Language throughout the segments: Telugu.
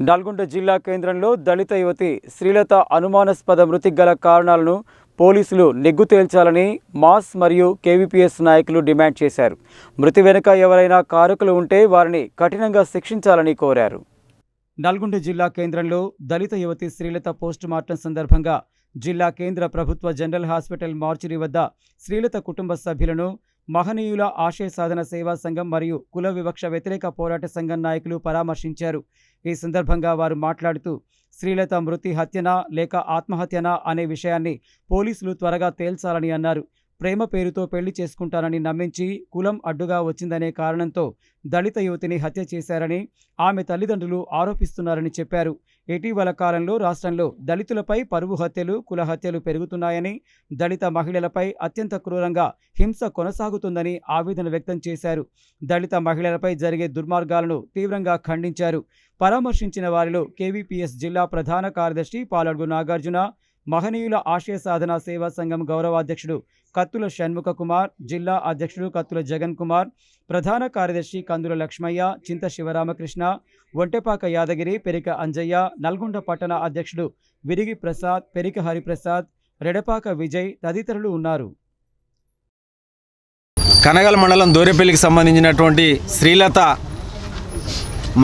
నల్గొండ జిల్లా కేంద్రంలో దళిత యువతి శ్రీలత అనుమానాస్పద మృతికి గల కారణాలను పోలీసులు నెగ్గు తేల్చాలని మాస్ మరియు కేవీపీఎస్ నాయకులు డిమాండ్ చేశారు. మృతి వెనుక ఎవరైనా కారకులు ఉంటే వారిని కఠినంగా శిక్షించాలని కోరారు. నల్గొండ జిల్లా కేంద్రంలో దళిత యువతి శ్రీలత పోస్ట్ మార్టం సందర్భంగా జిల్లా కేంద్ర ప్రభుత్వ జనరల్ హాస్పిటల్ మార్చిరి వద్ద శ్రీలత కుటుంబ సభ్యులను మహనీయుల ఆశయ సాధన సేవా సంఘం మరియు కుల వివక్ష వ్యతిరేక పోరాట సంఘం నాయకులు పరామర్శించారు. ఈ సందర్భంగా వారు మాట్లాడుతూ శ్రీలత మృతి హత్యనా లేక ఆత్మహత్యనా అనే విషయాన్ని పోలీసులు త్వరగా తేల్చాలని అన్నారు. ప్రేమ పేరుతో పెళ్ళి చేసుకుంటానని నమ్మించి కులం అడ్డుగా వచ్చిందనే కారణంతో దళిత యువతిని హత్య చేశారని ఆమె తల్లిదండ్రులు ఆరోపిస్తున్నారని చెప్పారు. ఇటీవల కాలంలో రాష్ట్రంలో దళితులపై పరువు హత్యలు కుల హత్యలు పెరుగుతున్నాయని దళిత మహిళలపై అత్యంత క్రూరంగా హింస కొనసాగుతుందని ఆవేదన వ్యక్తం చేశారు. దళిత మహిళలపై జరిగే దుర్మార్గాలను తీవ్రంగా ఖండించారు. పరామర్శించిన వారిలో కేవీపీఎస్ జిల్లా ప్రధాన కార్యదర్శి పాలడుగు నాగార్జున మహనీయుల ఆశయ సాధన సేవా సంఘం గౌరవాధ్యక్షుడు కత్తుల షణ్ముఖ కుమార్ జిల్లా అధ్యక్షుడు కత్తుల జగన్ కుమార్ ప్రధాన కార్యదర్శి కందుల లక్ష్మయ్య చింత శివరామకృష్ణ ఒంటెపాక యాదగిరి పెరిక అంజయ్య నల్గొండ పట్టణ అధ్యక్షుడు విరిగి ప్రసాద్ పెరిక హరిప్రసాద్ రెడపాక విజయ్ తదితరులు ఉన్నారు. కనగల మండలం దూరేపల్లికి సంబంధించినటువంటి శ్రీలత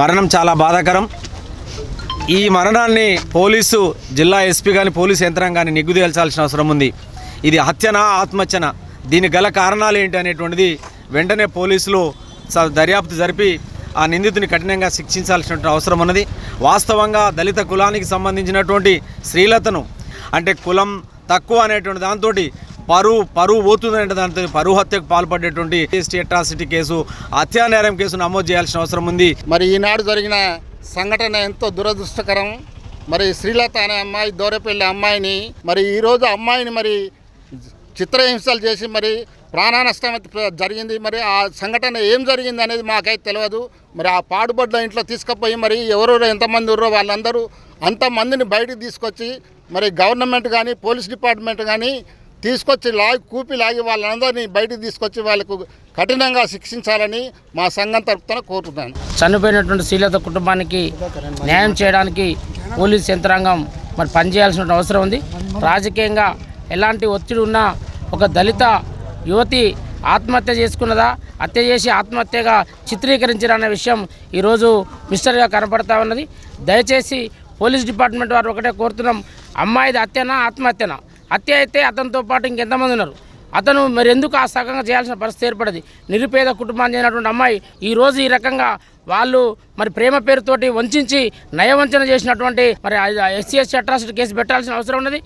మరణం చాలా బాధాకరం. ఈ మరణాన్ని పోలీసు జిల్లా ఎస్పీ కానీ పోలీసు యంత్రాంగాన్ని నిగ్గుదేల్చాల్సిన అవసరం ఉంది. ఇది హత్యనా ఆత్మహత్యనా? దీని గల కారణాలు ఏంటి అనేటువంటిది వెంటనే పోలీసులు స- దర్యాప్తు జరిపి ఆ నిందితుని కఠినంగా శిక్షించాల్సిన అవసరం ఉన్నది. వాస్తవంగా దళిత కులానికి సంబంధించినటువంటి శ్రీలతను అంటే కులం తక్కువ అనేటువంటి దాంతో పరువు పరువు పోతుందనే దాంతో పరువు హత్యకు పాల్పడేటువంటి ఎస్టీ అట్రాసిటీ కేసు హత్యా నేరం కేసు నమోదు చేయాల్సిన అవసరం ఉంది. మరి ఈనాడు జరిగిన సంఘటన ఎంతో దురదృష్టకరం. మరి శ్రీలత అనే అమ్మాయి దూరపల్లి అమ్మాయిని మరి ఈరోజు అమ్మాయిని మరి చిత్రహింసలు చేసి మరి ప్రాణ నష్టం జరిగింది. మరి ఆ సంఘటన ఏం జరిగింది అనేది మాకైతే తెలియదు మరి ఆ పాడుబడ్డ ఇంట్లో తీసుకుపోయి మరి ఎవరెవరు ఎంతమంది ఉన్నారో వాళ్ళందరూ అంతమందిని బయటకు తీసుకొచ్చి మరి గవర్నమెంట్ కానీ పోలీస్ డిపార్ట్మెంట్ కానీ తీసుకొచ్చి లాగి కూపి లాగి వాళ్ళందరినీ బయటకు తీసుకొచ్చి వాళ్ళకు కఠినంగా శిక్షించాలని మా సంఘం తరపున కోరుతున్నాను. చనిపోయినటువంటి శ్రీలత కుటుంబానికి న్యాయం చేయడానికి పోలీస్ యంత్రాంగం మరి పనిచేయాల్సిన అవసరం ఉంది. రాజకీయంగా ఎలాంటి ఒత్తిడి ఉన్నా ఒక దళిత యువతి ఆత్మహత్య చేసుకున్నదా హత్య చేసి ఆత్మహత్యగా చిత్రీకరించారనే విషయం ఈరోజు మిస్టర్గా కనపడతా ఉన్నది. దయచేసి పోలీస్ డిపార్ట్మెంట్ వారు ఒకటే కోరుతున్నాం. అమ్మాయిది హత్యనా ఆత్మహత్యనా? హత్య అయితే అతనితో పాటు ఇంకెంతమంది ఉన్నారు? అతను మరి ఎందుకు ఆ సగంగా చేయాల్సిన పరిస్థితి ఏర్పడింది? నిరుపేద కుటుంబాన్ని చెందినటువంటి అమ్మాయి ఈ రోజు ఈ రకంగా వాళ్ళు మరి ప్రేమ పేరుతోటి వంచి నయవంచన చేసినటువంటి మరి ఎస్సీ ఎస్టీ అట్రాసిటీ కేసు పెట్టాల్సిన అవసరం ఉన్నది?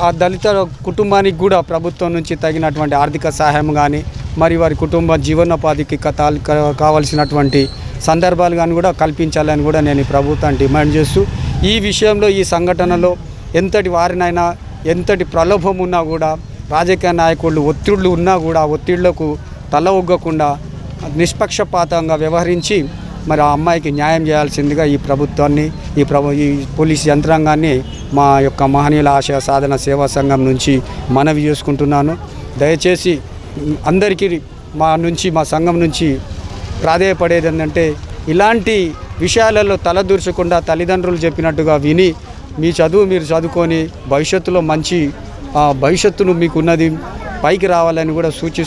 ఆ- దళిత కుటుంబానికి కూడా ప్రభుత్వం నుంచి తగినటువంటి ఆర్థిక సహాయం కానీ మరి వారి కుటుంబ జీవనోపాధికి కథాలు కావాల్సినటువంటి సందర్భాలు కానీ కూడా కల్పించాలని కూడా నేను ప్రభుత్వాన్ని డిమాండ్ చేస్తూ ఈ విషయంలో ఈ సంఘటనలో ఎంతటి వారినైనా ఎంతటి ప్రలోభం ఉన్నా కూడా రాజకీయ నాయకులు ఒత్తిళ్ళు ఉన్నా కూడా ఒత్తిళ్ళకు తల ఒగ్గకుండా నిష్పక్షపాతంగా వ్యవహరించి మరి ఆ అమ్మాయికి న్యాయం చేయాల్సిందిగా ఈ ప్రభుత్వాన్ని ఈ ప్రభు ఈ పోలీస్ యంత్రాంగాన్ని మా యొక్క మహనీయుల ఆశయ సాధన సేవా సంఘం నుంచి మనవి చేసుకుంటున్నాను. దయచేసి అందరికీ మా నుంచి మా సంఘం నుంచి ప్రాధేయపడేది ఏంటంటే ఇలాంటి విషయాలలో తలదూర్చకుండా తల్లిదండ్రులు చెప్పినట్టుగా విని మీ చదువు మీరు చదువుకొని భవిష్యత్తులో మంచి ఆ, భవిష్యత్తును మీకున్నది పైకి రావాలని కూడా సూచిస్తూ